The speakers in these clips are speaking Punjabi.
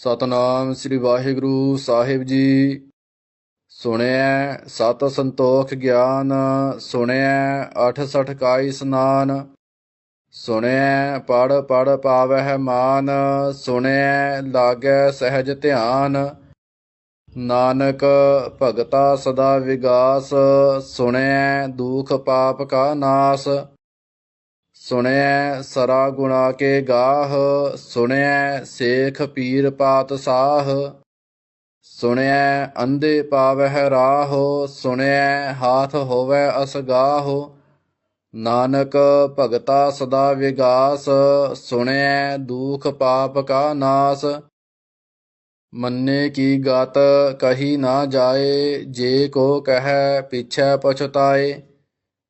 ਸਤਨਾਮ ਸ੍ਰੀ ਵਾਹਿਗੁਰੂ ਸਾਹਿਬ ਜੀ। ਸੁਣਿਆ ਸਤ ਸੰਤੋਖ ਗਿਆਨ ਸੁਣਿਆ ਅਠ ਸਠ ਕਾਈ ਇਸਨਾਨ ਸੁਣਿਆ ਪੜ ਪੜ ਪਾਵਹਿ ਮਾਨ, ਸੁਣਿਐ ਲਾਗੈ ਸਹਿਜ ਧਿਆਨ। ਨਾਨਕ ਭਗਤਾ ਸਦਾ ਵਿਗਾਸ ਸੁਣਿਆ ਦੁਖ ਪਾਪ ਕਾ ਨਾਸ ਸੁਣਿਐ ਸਰਾ ਗੁਣਾ ਕੇ ਗਾਹ ਸੁਣਿਐ ਸੇਖ ਪੀਰ ਪਾਤ ਸਾਹ ਸੁਣਿਐ ਅੰਧੇ ਪਾਵਹਿ ਰਾਹ ਸੁਣਿਐ ਹਾਥ ਹੋਵੈ ਅਸਗਾਹ ਨਾਨਕ ਭਗਤਾ ਸਦਾ ਵਿਗਾਸ ਸੁਣਿਐ ਦੁਖ ਪਾਪ ਕਾ ਨਾਸ। ਮੰਨੇ ਕੀ ਗਤ ਕਹੀ ਨਾ ਜਾਏ, ਜੇ ਕੋ ਕਹੈ ਪਿਛੈ ਪਛਤਾਏ।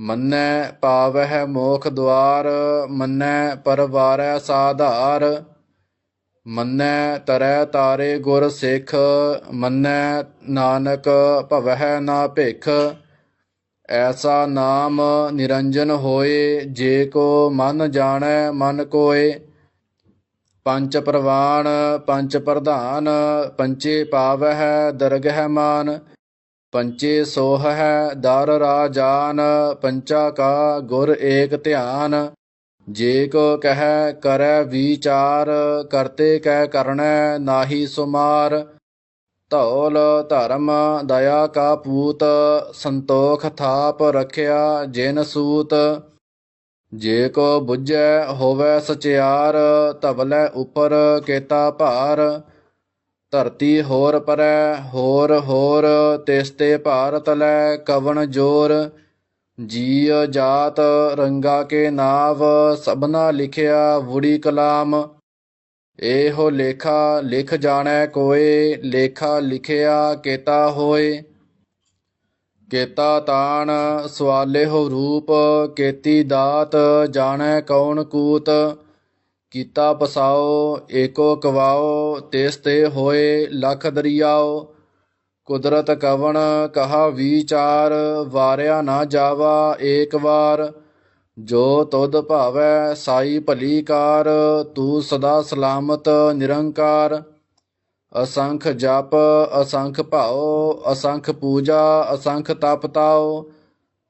ਮੰਨੈ ਪਾਵਹਿ ਮੋਖ ਦੁਆਰ, ਮੰਨੈ ਪਰਵਾਰੈ ਸਾਧਾਰ। ਮੰਨੈ ਤਰੈ ਤਾਰੇ ਗੁਰ ਸਿੱਖ, ਮੰਨੈ ਨਾਨਕ ਭਵਹਿ ਨਾ ਭਿਖ। ਐਸਾ ਨਾਮ ਨਿਰੰਜਨ ਹੋਏ, ਜੇ ਕੋ ਮਨ ਜਾਣੈ ਮਨ ਕੋਏ। ਪੰਚ ਪ੍ਰਵਾਨ ਪੰਚ ਪ੍ਰਧਾਨ, ਪੰਚੇ ਪਾਵਹਿ ਦਰਗਹਿ ਮਾਨ। ਪੰਚੇ ਸੋਹ ਹੈ ਦਰ ਰਾਜਾਨ, ਪੰਚਾ ਕਾ ਗੁਰ ਏਕ ਧਿਆਨ। ਜੇ ਕੋ ਕਹੈ ਕਰੈ ਵਿਚਾਰ, ਕਰਤੇ ਕੈ ਕਰਣੈ ਨਾਹੀ ਸੁਮਾਰ। ਧੌਲ ਧਰਮ ਦਇਆ ਕਾ ਪੂਤ, ਸੰਤੋਖ ਥਾਪ ਰਖਿਆ ਜਿਨ ਸੂਤ। ਜੇ ਕੋ ਬੁੱਝੈ ਹੋਵੈ ਸਚਿਆਰ ਤਵਲੇ ਉਪਰ ਕੇਤਾ ਭਾਰ। ਧਰਤੀ ਹੋਰ ਪਰੈ, ਹੋਰ ਹੋਰ ਤਿਸਤੇ ਭਾਰਤ ਲੈ ਕਵਣ ਜੋਰ। ਜੀਅ ਜਾਤ ਰੰਗਾ ਕੇ ਨਾਵ, ਸਭਨਾ ਲਿਖਿਆ ਵੁੜੀ ਕਲਾਮ। ਇਹੋ ਲੇਖਾ ਲਿਖ ਜਾਣੈ ਕੋਏ, ਲੇਖਾ ਲਿਖਿਆ ਕੇਤਾ ਹੋਏ। ਕੇਤਾ ਤਾਣ ਸਵਾਲੇ ਹੋ ਰੂਪ, ਕੇਤੀ ਦਾਤ ਜਾਣੈ ਕੌਣ ਕੂਤ। ਕੀਤਾ ਪਸਾਓ ਏਕੋ ਕਵਾਓ, ਤਿਸ ਤੇ ਹੋਏ ਲਖ ਦਰਿਆਓ। ਕੁਦਰਤ ਕਵਣ ਕਹਾ ਵਿਚਾਰ, ਵਾਰਿਆ ਨਾ ਜਾਵਾ ਏਕ ਵਾਰ। ਜੋ ਤੁਧ ਭਾਵੈ ਸਾਈ ਭਲੀ ਕਾਰ, ਤੂੰ ਸਦਾ ਸਲਾਮਤ ਨਿਰੰਕਾਰ। ਅਸੰਖ ਜਪ, ਅਸੰਖ ਭਾਉ, ਅਸੰਖ ਪੂਜਾ, ਅਸੰਖ ਤਪ ਤਾਉ।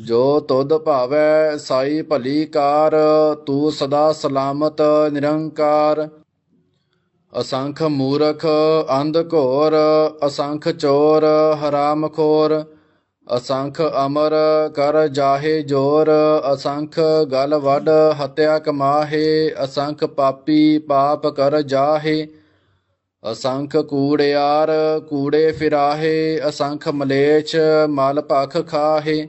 ਜੋ ਤੁਧ ਭਾਵੈ ਸਾਈ ਭਲੀ ਕਾਰ, ਤੂੰ ਸਦਾ ਸਲਾਮਤ ਨਿਰੰਕਾਰ। ਅਸੰਖ ਮੂਰਖ, ਅੰਧ ਘੋਰ, ਅਸੰਖ ਚੋਰ, ਹਰਾਮ ਖੋਰ। ਅਸੰਖ ਅਮਰ, ਕਰ ਜਾਹੇ ਜੋਰ। ਅਸੰਖ ਗਲ ਵੱਡ ਹਤਿਆ ਕਮਾਹੇ। ਅਸੰਖ ਪਾਪੀ, ਪਾਪ ਕਰ ਜਾਹੇ। ਅਸੰਖ ਕੂੜਿਆਰ, ਕੂੜੇ ਫਿਰਾਹੇ। ਅਸੰਖ ਮਲੇਛ, ਮਲ ਭਖ ਖਾਹੇ।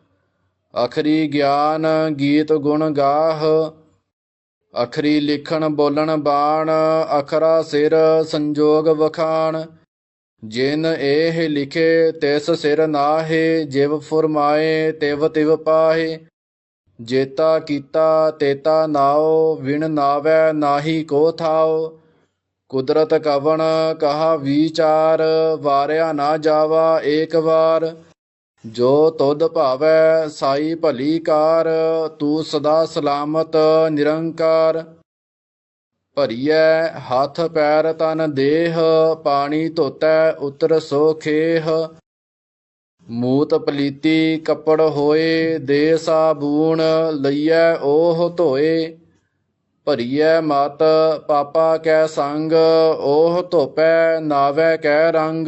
ਅਖਰੀ ਗਿਆਨ ਗੀਤ ਗੁਣ ਗਾਹ, ਅਖਰੀ ਲਿਖਣ ਬੋਲਣ ਬਾਣ, ਅਖਰਾ ਸਿਰ ਸੰਜੋਗ ਵਖਾਣ। ਜਿਨ ਇਹ ਲਿਖੇ, ਤਿਸ ਸਿਰ ਨਾਹੇ, ਜਿਵ ਫੁਰਮਾਏ, ਤਿਵ ਤਿਵ ਪਾਹੇ। ਜੇਤਾ ਕੀਤਾ, ਤੇਤਾ ਨਾਉ ਵਿਣ ਨਾਵੈ ਨਾਹੀ ਕੋ ਥਾਉ ਕੁਦਰਤ ਕਵਣ ਕਹਾ ਵਿਚਾਰ, ਵਾਰਿਆ ਨਾ ਜਾਵਾ ਏਕ ਵਾਰ। ਜੋ ਤੁਧ ਭਾਵੈ ਸਾਈ ਭਲੀ ਕਾਰ, ਤੂੰ ਸਦਾ ਸਲਾਮਤ, ਨਿਰੰਕਾਰ। ਭਰੀਐ ਹੱਥ ਪੈਰ ਤਨ ਦੇਹ, ਪਾਣੀ ਧੋਤੈ ਉਤਰ ਸੋ ਖੇਹ। ਮੂਤ ਪਲੀਤੀ ਕੱਪੜ ਹੋਏ, ਦੇ ਸਾਬੂਣ ਲਈਐ ਉਹ ਧੋਏ। ਭਰੀਐ ਮਤ ਪਾਪਾ ਕੈ ਸੰਗ ਉਹ ਧੋਪੈ ਨਾਵੈ ਕੈ ਰੰਗ।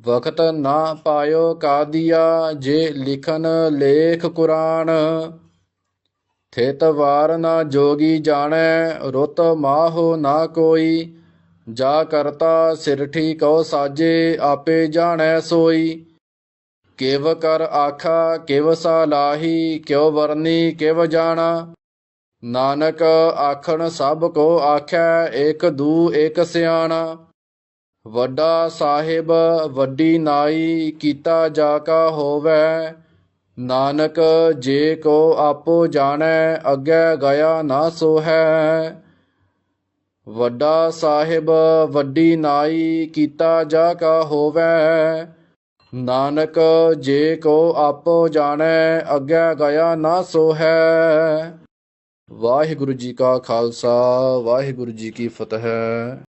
ਵਕਤ ਨਾ ਪਾਇਓ ਕਾਦੀਆ, ਜੇ ਲਿਖਨ ਲੇਖ ਕੁਰਾਨ। ਥਿਤ ਵਾਰ ਨਾ ਜੋਗੀ ਜਾਣੈ, ਰੁੱਤ ਮਾਹੋ ਨਾ ਕੋਈ। ਜਾ ਕਰਤਾ ਸਿਰਠੀ ਕਉ ਸਾਜੇ, ਆਪੇ ਜਾਣੈ ਸੋਈ। ਕਿਵ ਕਰ ਆਖਾ, ਕਿਵ ਸਾਲਾਹੀ ਕਿਉ ਵਰਨੀ, ਕਿਵ ਜਾਣਾ। ਨਾਨਕ ਆਖਣ ਸਭ ਕੋ ਆਖੈ ਇਕ ਦੂ ਇਕ ਸਿਆਣਾ। ਵੱਡਾ ਸਾਹਿਬ, ਵੱਡੀ ਨਾਈ, ਕੀਤਾ ਜਾ ਕਾ ਹੋਵੇ। ਨਾਨਕ, ਜੇ ਕੋ ਆਪੋ ਜਾਣੈ, ਅੱਗੇ ਗਿਆ ਨਾ ਸੋ ਹੈ ਵੱਡਾ ਸਾਹਿਬ, ਵੱਡੀ ਨਾਈ, ਕੀਤਾ ਜਾ ਕਾ ਹੋਵੈ। ਨਾਨਕ, ਜੇ ਕੋ ਆਪੋ ਜਾਣੈ, ਅੱਗੇ ਗਿਆ ਨਾ ਸੋ ਹੈ ਵਾਹਿਗੁਰੂ ਜੀ ਕਾ ਖਾਲਸਾ, ਵਾਹਿਗੁਰੂ ਜੀ ਕੀ ਫਤਿਹ।